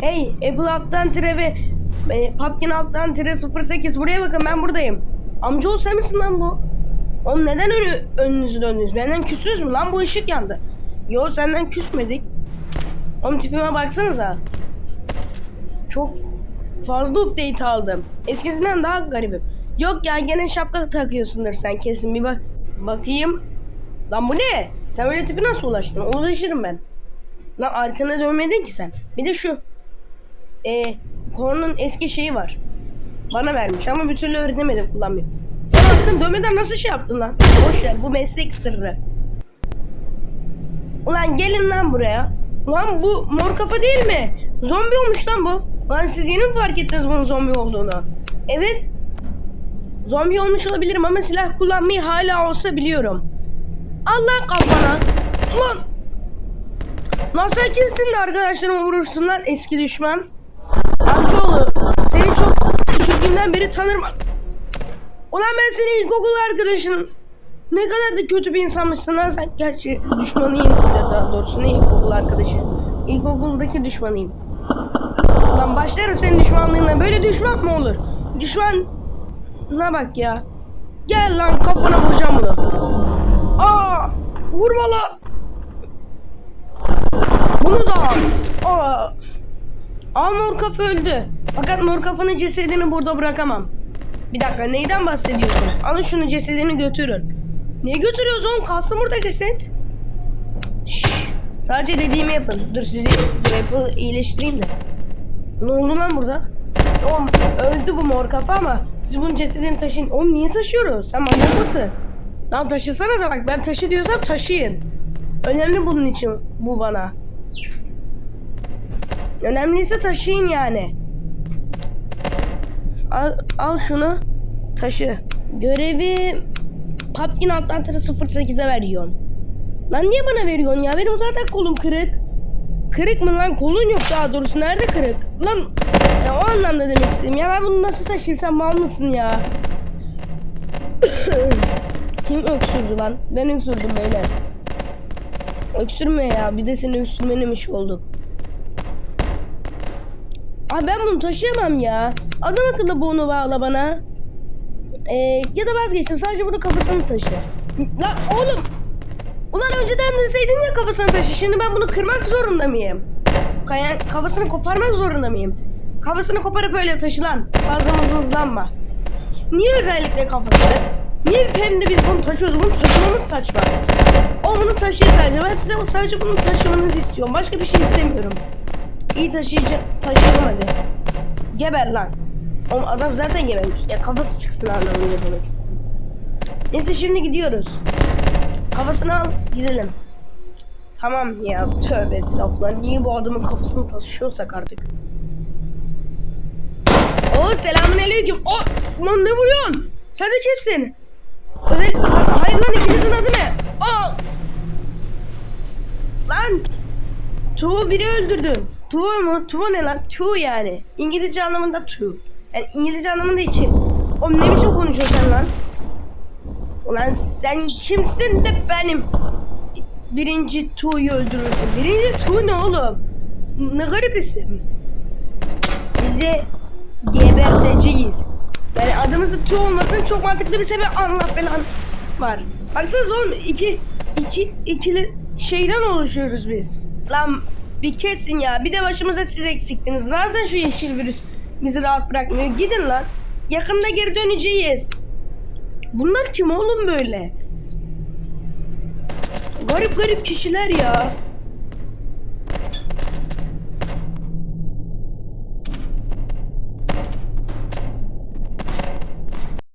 Hey Apple alttan tire ve e, Pumpkin alttan tire 08 buraya bakın ben buradayım. Amcaoğlu sen misin lan bu? Oğlum neden önü, önünüzü döndünüz? Benden küsünüz mü lan bu ışık yandı. Yo senden küsmedik. Oğlum tipime baksanıza. Çok fazla update aldım. Eskisinden daha garibim. Yok ya gene şapka takıyorsundur sen kesin bir bak. Bakayım. Lan bu ne? Sen öyle tipi nasıl ulaştın? Ulaşırım ben. Lan arkana dönmedin ki sen. Bir de şu. E, Korn'un eski şeyi var. Bana vermiş ama bir türlü öğrenemedim kullanmayı. Sen arkana dönmeden nasıl şey yaptın lan? Boş ver bu meslek sırrı. Ulan gelin lan buraya. Lan bu mor kafa değil mi? Zombi olmuş lan bu. Lan siz yeni mi fark ettiniz bunun zombi olduğunu? Evet. Zombi olmuş olabilirim ama silah kullanmayı hala olsa biliyorum. Allah kafana. Lan. Lan sen kimsin de arkadaşlarıma vurursun lan eski düşman? Amcaoğlu seni çok küçüklüğünden beri tanırım. Ulan ben senin ilkokul arkadaşın. Ne kadar da kötü bir insanmışsın lan sen. Gerçi düşmanıyım daha doğrusu ne ilkokul arkadaşı. İlkokuldaki düşmanıyım. Lan başlarım senin düşmanlığına. Böyle düşman mı olur? Düşman... Ne bak ya. Gel lan kafana vuracağım bunu. Aa! Vurma lan. Bunu da al. Aa. Aa mor kafa öldü. Fakat mor kafanın cesedini burada bırakamam. Bir dakika neyden bahsediyorsun? Alın şunu cesedini götürün. Niye götürüyoruz oğlum? Kalsın burada ceset. Şşş. Sadece dediğimi yapın. Dur sizi dur Apple'ı iyileştireyim de. Ne oldu lan burada? Oğlum öldü bu mor kafa ama siz bunun cesedini taşıyın. Oğlum niye taşıyoruz? Sen manyak mısın? Lan taşısanıza bak ben taşı diyorsam taşıyın. Önemli bunun için bu bana. Önemliyse taşıyın yani. Al, al şunu. Taşı. Görevi Pumpkin Atlantar'ı 08'e veriyorsun. Lan niye bana veriyorsun ya? Benim zaten kolum kırık. Kırık mı lan? Kolun yok daha doğrusu. Nerede kırık? Lan ya o anlamda demek istedim. Ya ben bunu nasıl taşıyayım? Sen mal mısın ya? Kim öksürdü lan? Ben öksürdüm beyler. Öksürme ya. Bir de seni öksürmenemiş olduk. Abi ben bunu taşıyamam ya. Adam akıllı bunu bağla bana. Ee, ya da vazgeçtim. Sadece bunu kafasını taşı. Lan oğlum. Ulan önceden deseydin ya kafasını taşı. Şimdi ben bunu kırmak zorunda mıyım? Kaya, kafasını koparmak zorunda mıyım? Kafasını koparıp öyle taşı lan. Fazla mızmızlanma. Niye özellikle kafası? Niye hem de biz bunu taşıyoruz? Bunu taşımamız saçma. O bunu taşıyor sadece. Ben size sadece bunu taşımanızı istiyorum. Başka bir şey istemiyorum. İyi taşıyacağım. Taşıyalım hadi. Geber lan. Oğlum adam zaten gebermiş. Ya kafası çıksın anlamında demek istedim. Neyse şimdi gidiyoruz. Kafasını al gidelim. Tamam ya tövbe estağfurullah. Niye bu adamın kafasını taşıyorsak artık. Oo selamun aleyküm. O lan ne vuruyorsun? Sen de kimsin? Özel... Hayır lan ikinizin adı ne? Aa! Lan! Tuğ biri öldürdü. Tuğ mu? Tuğ ne lan? Tuğ yani. İngilizce anlamında tuğ. Yani İngilizce anlamında iki. Oğlum ne biçim konuşuyorsun sen lan? Ulan sen kimsin de benim birinci Tuğ'yu öldürürsün. Birinci Tuğ ne oğlum? Ne garip isim. Sizi geberteceğiz. Yani adımızın Tuğ olmasının çok mantıklı bir sebep Allah falan var. Baksanıza oğlum iki, iki, ikili şeyden oluşuyoruz biz. Lan bir kesin ya. Bir de başımıza siz eksiktiniz. Bazen şu yeşil virüs bizi rahat bırakmıyor. Gidin lan. Yakında geri döneceğiz. Bunlar kim oğlum böyle? Garip garip kişiler ya.